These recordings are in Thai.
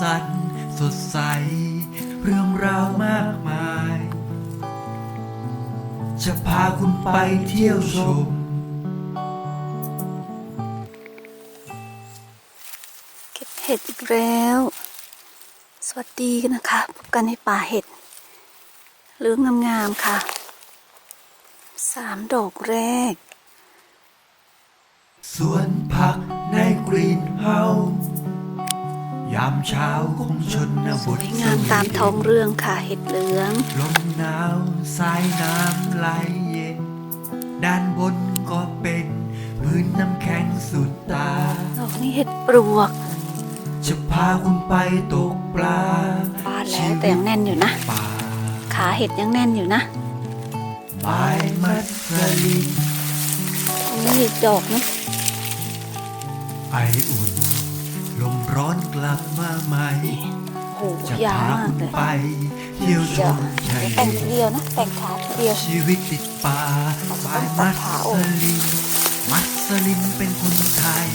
สีสันสดใส เรื่องราวมากมาย จะพาคุณไปเที่ยวชม เก็บเห็ดอีกแล้ว สวัสดีกันนะคะพบกันในป่าเห็ดเหลืองงามๆค่ะ สามดอกแรก สวนผักในกรีนเฮาส์ยามเช้าของชนสบวทยงามตามท้องเรื่องค่ะเห็ดเหลือง ลมหนาวสายน้ำไหลเย็น ด้านบนก็เป็นพื้นน้ำแข็งสุดตา ดอกนี้เห็ดปลวกจะพาคุณไปตกปลาบานแล้วแต่ยังแน่นอยู่นะ ป่าขาเห็ดยังแน่นอยู่นะบายมัสลิน ตรงนี้อีกดอกนะไออุ่น ลมร้อนกลับมาใหม่โอ้โหจะยาวพามากคุณเลยไป เที่ยวชเดี๋ยวมชัยเดี๋ยวแต่งทีเดียวนะแต่งขาทีเดียว ชีวิตติดป่าบายมัสลิน มัสลินเป็นคนไทย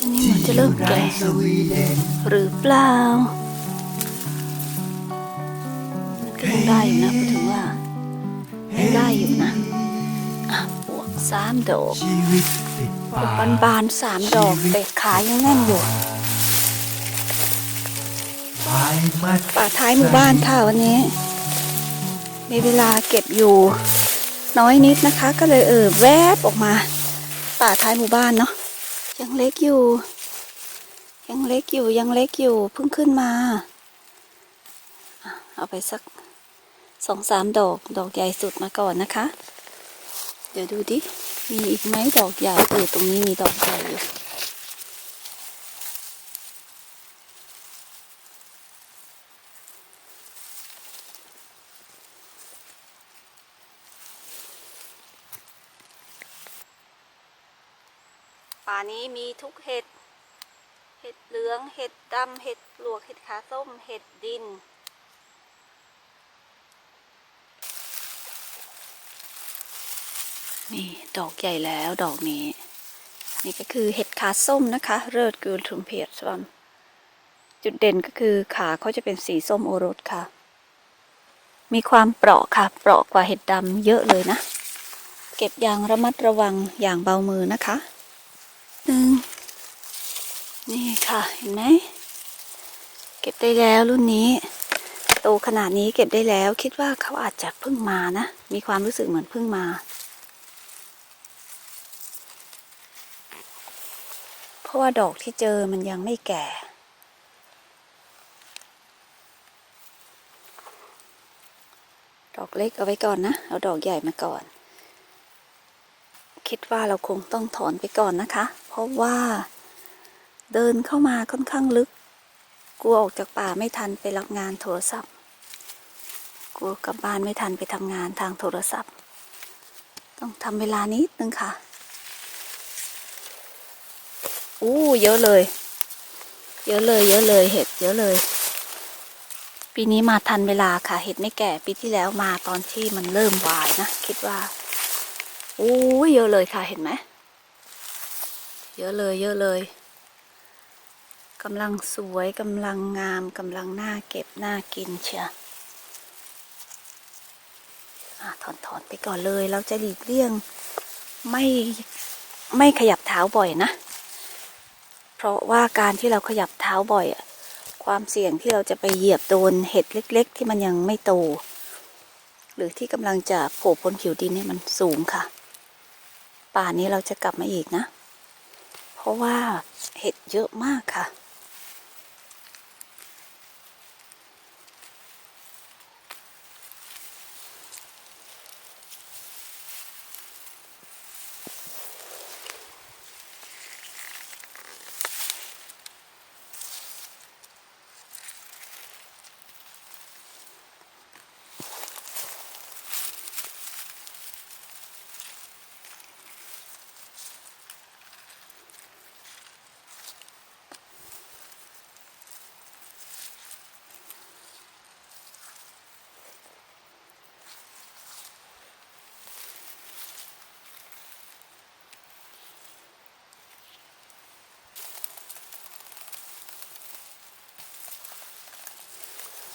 อันนี้เหมือนจะเริ่มที่แก่อยู่ในสวีเดนหรือเปล่า มันก็ยังได้อยู่นะพูดถึงว่ายังได้อยู่นะอะบวก สามดอกชีวิตติดบวป่ากบานๆสามดอกแต่ขายังแน่นอยู่บายมัสป่าท้ายหมู่บ้านค่ะวันนี้ มีเวลาเก็บอยู่ น้อยนิดนะคะ ก็เลยเออแวบออกมา ป่าท้ายหมู่บ้านเนาะยังเล็กอยู่ ยังเล็กอยู่ยังเล็กอยู่เพิ่งขึ้นมาอะเอาไปสักสองสามดอก ดอกใหญ่สุดมาก่อนนะคะ เดี๋ยวดูดิ มีอีกไหมดอกใหญ่เออตรงนี้มีดอกใหญ่อยู่ป่านี้มีทุกเห็ด เห็ดเหลือง เห็ดดำ เห็ดปลวก เห็ดขาส้ม เห็ดดิน นี่ ดอกใหญ่แล้วดอกนี้ นี่ก็คือเห็ดขาส้มนะคะ เริดกูลทุมเพียรสวันจุดเด่นก็คือขาเขาจะเป็นสีส้มโอรสค่ะ มีความเปราะค่ะ เปราะกว่าเห็ดดำเยอะเลยนะ เก็บอย่างระมัดระวังอย่างเบามือนะคะหนึ่งนี่ค่ะเห็นไหมเก็บได้แล้วรุ่นนี้ โตขนาดนี้เก็บได้แล้วคิดว่าเขาอาจจะเพิ่งมานะ มีความรู้สึกเหมือนเพิ่งมา เพ ราะว่าดอกที่เจอมันยังไม่แก่ ดอกเล็กเอาไว้ก่อนนะ เอาดอกใหญ่มาก่อน คิดว่าเราคงต้องถอนไปก่อนนะคะ เพราะว่าเดินเข้ามาค่อนข้างลึก กลัวออกจากป่าไม่ทันไปรับงานโทรศัพท์ กลัวกลับบ้านไม่ทันไปทำงานทางโทรศัพท์ ต้องทำเวลานิดนึงค่ะ อู้เยอะเลย เยอะเลยเยอะเลยเห็ดเยอะเลย ปีนี้มาทันเวลาค่ะ เห็ดไม่แก่ปีที่แล้วมาตอนที่มันเริ่มวายนะ คิดว่าโอ้ยเยอะเลยค่ะเห็นไหมเยอะเลยเยอะเลยกำลังสวยกำลังงามกำลังน่าเก็บน่ากินเชียอะถอนถอนไปก่อนเลย เราจะหลีกเลี่ยง ไม่ไม่ขยับเท้าบ่อยนะ เพราะว่าการที่เราขยับเท้าบ่อยอะความเสี่ยงที่เราจะไปเหยียบโดนเห็ดเล็ก ๆ ที่มันยังไม่โต หรือที่กำลังจะโผล่พ้นผิวดินเนี่ยมันสูงค่ะ ป่านี้เราจะกลับมาอีกนะ เพราะว่าเห็ดเยอะมากค่ะ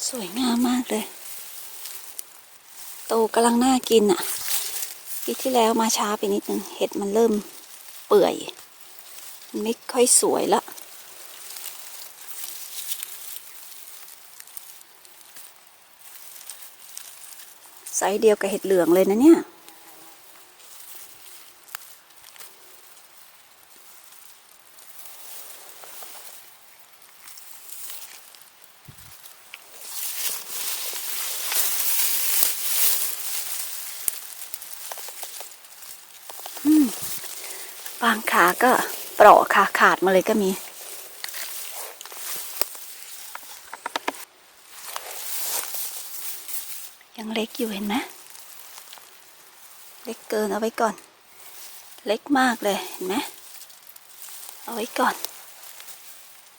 สวยงามมากเลย โตกำลังน่ากินอะปีที่แล้วมาช้าไปนิดนึงเห็ดมันเริ่มเปื่อย มันไม่ค่อยสวยละไซส์เดียวกับเห็ดเหลืองเลยนะเนี่ย บางขาก็เปราะค่ะขาดมาเลยก็มี ยังเล็กอยู่เห็นไหมเล็กเกินเอาไว้ก่อน เล็กมากเลยเห็นไหมเอาไว้ก่อน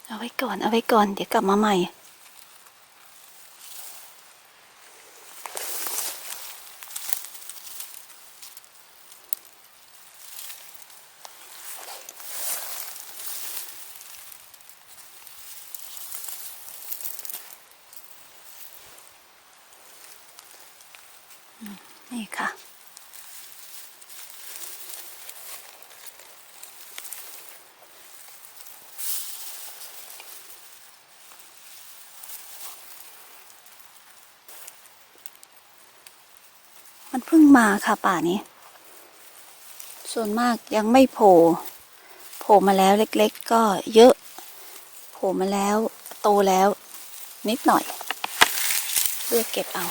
เอาไว้ก่อน เอาไว้ก่อน เดี๋ยวกลับมาใหม่ นี่ค่ะ มันเพิ่งมาค่ะป่านี้ ส่วนมากยังไม่โผล่โผล่มาแล้วเล็กๆ ก็เยอะ โผล่มาแล้วโตแล้วนิดหน่อยเลือกเก็บเอา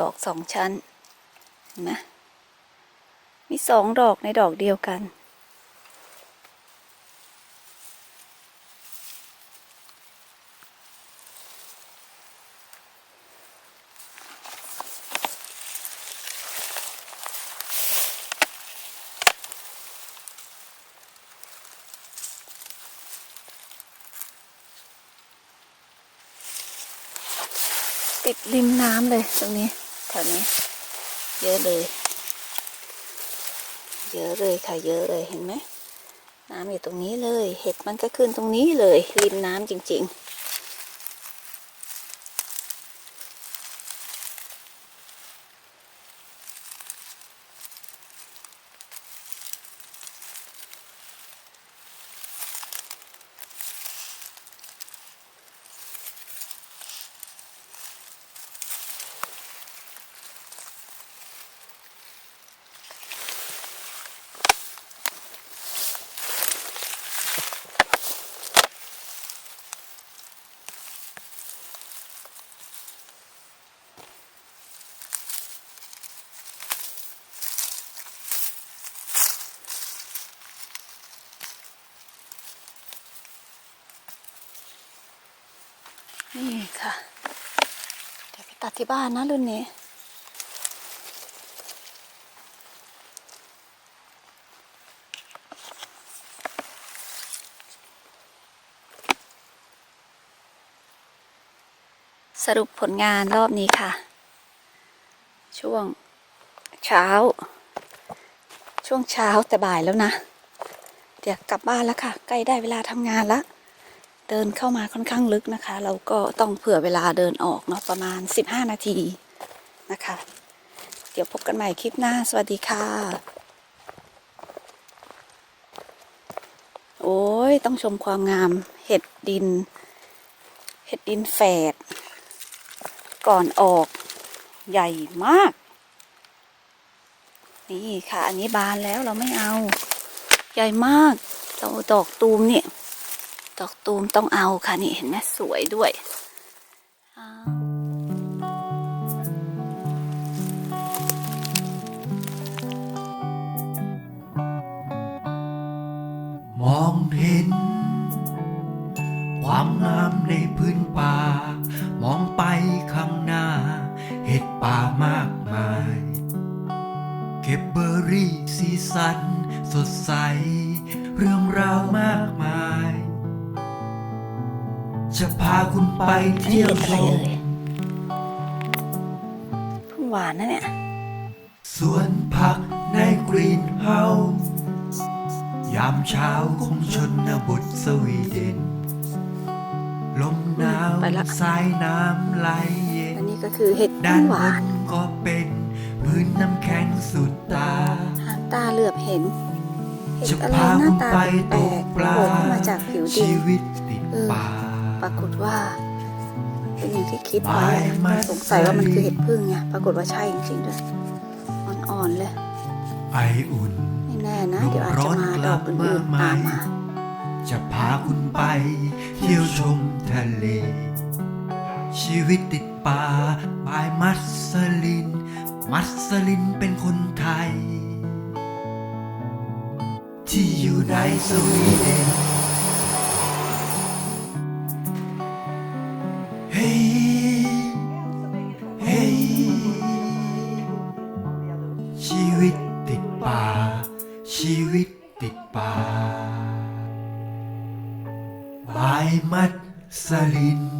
ดอกสองชั้นเห็นไหมมีสองดอกในดอกเดียวกัน ติดริมน้ำเลยตรงนี้แถวนี้ เยอะเลย เยอะเลยค่ะเยอะเลยเห็นไหมน้ำอยู่ตรงนี้เลย เห็ดมันก็ขึ้นตรงนี้เลย ริมน้ำจริง ๆ นี่ค่ะ เดี๋ยวไปตัดที่บ้านนะรุ่นนี้สรุปผลงานรอบนี้ค่ะ ช่วงเช้า ช่วงเช้าแต่บ่ายแล้วนะ เดี๋ยวกลับบ้านแล้วค่ะ ใกล้ได้เวลาทำงานแล้ว เดินเข้ามาค่อนข้างลึกนะคะ เราก็ต้องเผื่อเวลาเดินออกเนาะประมาณ 15 นาทีนะคะ เดี๋ยวพบกันใหม่คลิปหน้า สวัสดีค่ะ โอ้ย ต้องชมความงาม เห็ดดิน เห็ดดินแฝด ก่อนออกใหญ่มาก นี่ค่ะ อันนี้บานแล้วเราไม่เอา ใหญ่มากเราดอกตูมเนี่ย ดอกตูมต้องเอาค่ะนี่เห็นไหมสวยด้วยมองเห็น ความงามในพื้นป่า มองไปข้างหน้า เห็ดป่ามากมาย เก็บเบอร์รี่สีสัน สดใส เรื่องราวมากมาย จะพาคุณไปอันนี้เที่ยวเป็นชอะไรมเอ่ยเพิ่งหวานนะเนี่ยสวนผักในกรีนเฮาส์ยามเช้าของชนบทสวีเดน ลมหนาวไปละสายน้ำไหลเย็น อันนี้ก็คือเห็ดด้าเพิ่นงหบวานนก็เป็นพื้นน้ำแข็งสุดตา หางตาเหลือบเห็น เห็ดจะอะไรพาหน้าคุณตาไปแปตลกกปๆลาโผล่ขึ้นมาจากผิวดิชีนวิตติดเออป่า ปรากฏว่า เป็นอย่างที่คิดไปไว้มาสงสัยว่ามันคือเห็ดพึ่งไงปรากฏว่าใช่จริงๆด้วยอ่อนๆเลย ไออุ่นไม่แน่นะลมเดี๋ยวอาจจะมาร้อนกดลัอบกอื่นๆมาตามใหม่มาจะพาคุณไป เที่ยวชมทะเล ชีวิตติดป่าบายมัสลิน มัสลินเป็นคนไทย ที่อยู่ในสวีเดน ชีวิตติดป่า ชีวิตติดป่าบมัดสลิน